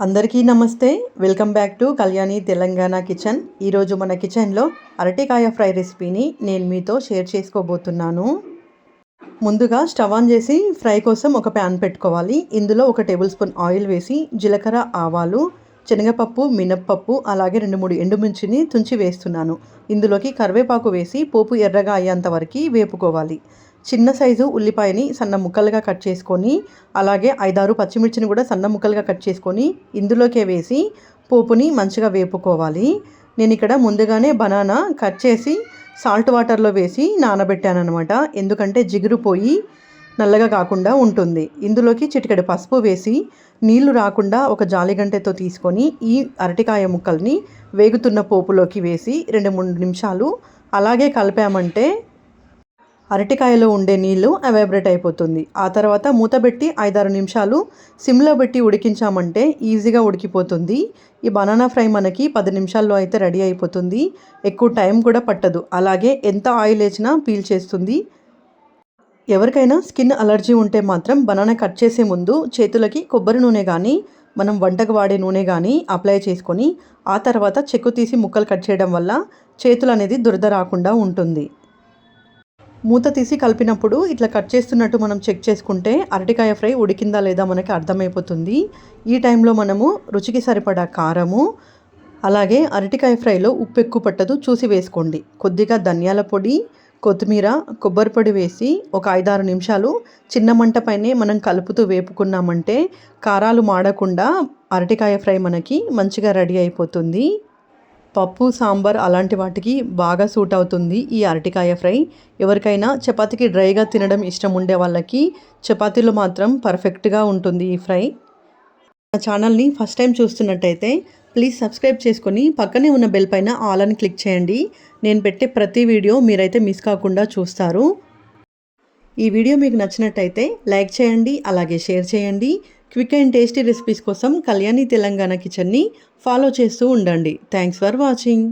అందరికీ నమస్తే. Welcome back to Kalyani Telangana kitchen. ఈరోజు మన కిచెన్లో అరటికాయ ఫ్రై రెసిపీని నేను మీతో షేర్ చేసుకోబోతున్నాను. ముందుగా స్టవ్ ఆన్ చేసి ఫ్రై కోసం ఒక ప్యాన్ పెట్టుకోవాలి. ఇందులో ఒక టేబుల్ స్పూన్ ఆయిల్ వేసి జీలకర్ర ఆవాలు శనగపప్పు మినప్పప్పు అలాగే రెండు మూడు ఎండుమిర్చిని తుంచి వేస్తున్నాను. ఇందులోకి కరివేపాకు వేసి పోపు ఎర్రగా అయ్యేంత వరకు వేపుకోవాలి. చిన్న సైజు ఉల్లిపాయని సన్న ముక్కలుగా కట్ చేసుకొని అలాగే ఐదారు పచ్చిమిర్చిని కూడా సన్న ముక్కలుగా కట్ చేసుకొని ఇందులోకే వేసి పోపుని మంచిగా వేపుకోవాలి. నేను ఇక్కడ ముందుగానే బనానా కట్ చేసి సాల్ట్ వాటర్లో వేసి నానబెట్టాను అనమాట ఎందుకంటే జిగురు పోయి నల్లగా కాకుండా ఉంటుంది. ఇందులోకి చిటికెడు పసుపు వేసి నీళ్ళు రాకుండా ఒక జాలిగంటెతో తీసుకొని ఈ అరటికాయ ముక్కల్ని వేగుతున్న పోపులోకి వేసి రెండు మూడు నిమిషాలు అలాగే కలిపామంటే అరటికాయలో ఉండే నీళ్ళు అవైబ్రేట్ అయిపోతుంది. ఆ తర్వాత మూత పెట్టి ఐదారు నిమిషాలు సిమ్లో పెట్టి ఉడికించామంటే ఈజీగా ఉడికిపోతుంది. ఈ బనానా ఫ్రై మనకి పది నిమిషాల్లో అయితే రెడీ అయిపోతుంది. ఎక్కువ టైం కూడా పట్టదు. అలాగే ఎంత ఆయిల్ వేసినా పీల్ చేస్తుంది. ఎవరికైనా స్కిన్ అలర్జీ ఉంటే మాత్రం బనానా కట్ చేసే ముందు చేతులకి కొబ్బరి నూనె కానీ మనం వంటకు వాడే నూనె కానీ అప్లై చేసుకొని ఆ తర్వాత చెక్కు తీసి ముక్కలు కట్ చేయడం వల్ల చేతులు అనేది దురద రాకుండా ఉంటుంది. మూత తీసి కలిపినప్పుడు ఇట్లా కట్ చేస్తున్నట్టు మనం చెక్ చేసుకుంటే అరటికాయ ఫ్రై ఉడికిందా లేదా మనకి అర్థమైపోతుంది. ఈ టైంలో మనము రుచికి సరిపడా కారము అలాగే అరటికాయ ఫ్రైలో ఉప్పు ఎక్కువ పట్టదు చూసి వేసుకోండి. కొద్దిగా ధనియాల పొడి కొత్తిమీర కొబ్బరి పొడి వేసి ఒక ఐదారు నిమిషాలు చిన్న మంట పైనే మనం కలుపుతూ వేపుకున్నామంటే కారాలు మాడకుండా అరటికాయ ఫ్రై మనకి మంచిగా రెడీ అయిపోతుంది. పప్పు సాంబార్ అలాంటి వాటికి బాగా సూట్ అవుతుంది ఈ అరటికాయ ఫ్రై. ఎవరికైనా చపాతీకి డ్రైగా తినడం ఇష్టం ఉండే వాళ్ళకి చపాతీలు మాత్రం పర్ఫెక్ట్గా ఉంటుంది ఈ ఫ్రై. నా ఛానల్ని ఫస్ట్ టైం చూస్తున్నట్టయితే ప్లీజ్ సబ్స్క్రైబ్ చేసుకొని పక్కనే ఉన్న బెల్ పైన ఆల్ అని క్లిక్ చేయండి. నేను పెట్టే ప్రతి వీడియో మీరైతే మిస్ కాకుండా చూస్తారు. ఈ వీడియో మీకు నచ్చినట్టయితే లైక్ చేయండి అలాగే షేర్ చేయండి. క్విక్ అండ్ టేస్టీ రెసిపీస్ కోసం కళ్యాణి తెలంగాణ కిచెన్ని ఫాలో చేస్తూ ఉండండి. Thanks for watching.